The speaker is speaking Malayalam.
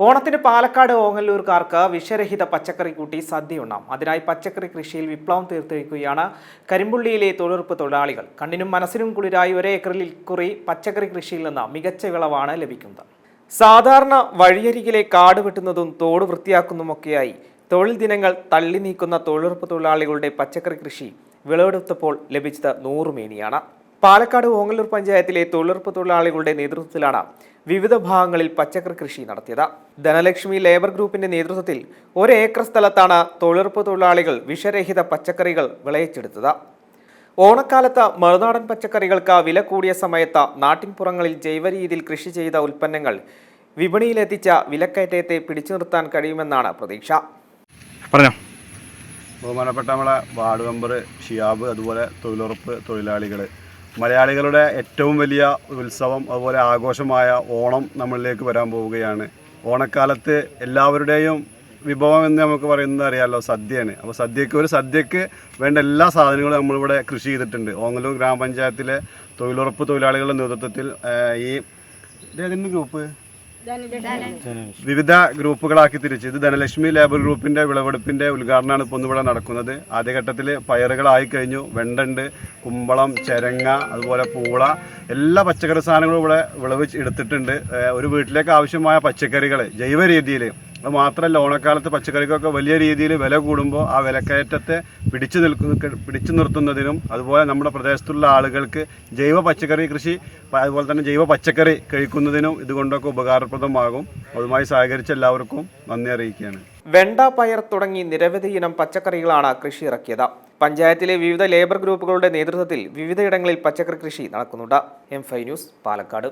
ഓണത്തിന് പാലക്കാട് ഓങ്ങല്ലൂർക്കാർക്ക് വിഷരഹിത പച്ചക്കറി കൂട്ടി സദ്യയുണ്ണാം അതിനായി പച്ചക്കറി കൃഷിയിൽ വിപ്ലവം തീർത്തിരിക്കുകയാണ് കരിമ്പുള്ളിയിലെ തൊഴിലുറപ്പ് തൊഴിലാളികൾ. കണ്ണിനും മനസ്സിനും കുളിരായി ഒരേ ഏക്കറിൽ കുറി പച്ചക്കറി കൃഷിയിൽ നിന്ന് മികച്ച വിളവാണ് ലഭിക്കുന്നത്. സാധാരണ വഴിയരികിലെ കാട് വെട്ടുന്നതും തോട് വൃത്തിയാക്കുന്നതുമൊക്കെയായി തൊഴിൽ ദിനങ്ങൾ തള്ളി നീക്കുന്ന തൊഴിലുറപ്പ് തൊഴിലാളികളുടെ പച്ചക്കറി കൃഷി വിളവെടുത്തപ്പോൾ ലഭിച്ചത് നൂറുമേനിയാണ്. പാലക്കാട് ഓങ്ങല്ലൂർ പഞ്ചായത്തിലെ തൊഴിലുറപ്പ് തൊഴിലാളികളുടെ നേതൃത്വത്തിലാണ് വിവിധ ഭാഗങ്ങളിൽ പച്ചക്കറി കൃഷി നടത്തിയത്. ധനലക്ഷ്മി ലേബർ ഗ്രൂപ്പിന്റെ നേതൃത്വത്തിൽ ഒരേക്കർ ഏക്കർ സ്ഥലത്താണ് തൊഴിലുറപ്പ് തൊഴിലാളികൾ വിഷരഹിത പച്ചക്കറികൾ വിളയിച്ചെടുത്തത്. ഓണക്കാലത്ത് മറുനാടൻ പച്ചക്കറികൾക്ക് വില കൂടിയ സമയത്ത് നാട്ടിൻപുറങ്ങളിൽ ജൈവ രീതിയിൽ കൃഷി ചെയ്ത ഉൽപ്പന്നങ്ങൾ വിപണിയിലെത്തിച്ച വിലക്കയറ്റത്തെ പിടിച്ചു നിർത്താൻ കഴിയുമെന്നാണ് പ്രതീക്ഷ. പറഞ്ഞോ. ബഹുമാനപ്പെട്ട നമ്മളെ വാർഡ് മെമ്പർ ഷിയാബ് അതുപോലെ തൊഴിലുറപ്പ് തൊഴിലാളികൾ മലയാളികളുടെ ഏറ്റവും വലിയ ഉത്സവം അതുപോലെ ആഘോഷമായ ഓണം നമ്മളിലേക്ക് വരാൻ പോവുകയാണ്. ഓണക്കാലത്ത് എല്ലാവരുടെയും വിഭവം എന്ന് നമുക്ക് പറയുന്നത് അറിയാമല്ലോ സദ്യയാണ്. അപ്പോൾ സദ്യക്ക് ഒരു സദ്യക്ക് വേണ്ട എല്ലാ സാധനങ്ങളും നമ്മളിവിടെ കൃഷി ചെയ്തിട്ടുണ്ട്. ഓങ്ങലൂർ ഗ്രാമപഞ്ചായത്തിലെ തൊഴിലുറപ്പ് തൊഴിലാളികളുടെ നേതൃത്വത്തിൽ ഈ ഗ്രൂപ്പ്? വിവിധ ഗ്രൂപ്പുകളാക്കി തിരിച്ച് ഇത് ധനലക്ഷ്മി ലേബർ ഗ്രൂപ്പിന്റെ വിളവെടുപ്പിന്റെ ഉദ്ഘാടനമാണ് ഇപ്പോൾ ഇവിടെ നടക്കുന്നത്. ആദ്യഘട്ടത്തിൽ പയറുകളായി കഴിഞ്ഞു. വെണ്ടുണ്ട് കുമ്പളം ചെരങ്ങ അതുപോലെ പൂള എല്ലാ പച്ചക്കറി സാധനങ്ങളും ഇവിടെ വിളവ് എടുത്തിട്ടുണ്ട്. ഒരു വീട്ടിലേക്ക് ആവശ്യമായ പച്ചക്കറികൾ ജൈവ രീതിയിൽ അത് മാത്രമല്ല ഓണക്കാലത്ത് പച്ചക്കറിക്കൊക്കെ വലിയ രീതിയിൽ വില കൂടുമ്പോൾ ആ വിലക്കയറ്റത്തെ പിടിച്ചു നിൽക്കുന്ന പിടിച്ചു നിർത്തുന്നതിനും അതുപോലെ നമ്മുടെ പ്രദേശത്തുള്ള ആളുകൾക്ക് ജൈവ പച്ചക്കറി കൃഷി അതുപോലെ തന്നെ ജൈവ പച്ചക്കറി കഴിക്കുന്നതിനും ഇതുകൊണ്ടൊക്കെ ഉപകാരപ്രദമാകും. അതുമായി സഹകരിച്ച എല്ലാവർക്കും നന്ദി അറിയിക്കുകയാണ്. വെണ്ട പയർ തുടങ്ങി നിരവധി ഇനം പച്ചക്കറികളാണ് കൃഷി ഇറക്കിയത്. പഞ്ചായത്തിലെ വിവിധ ലേബർ ഗ്രൂപ്പുകളുടെ നേതൃത്വത്തിൽ വിവിധയിടങ്ങളിൽ പച്ചക്കറി കൃഷി നടക്കുന്നുണ്ട്. എം ഫൈ ന്യൂസ് പാലക്കാട്.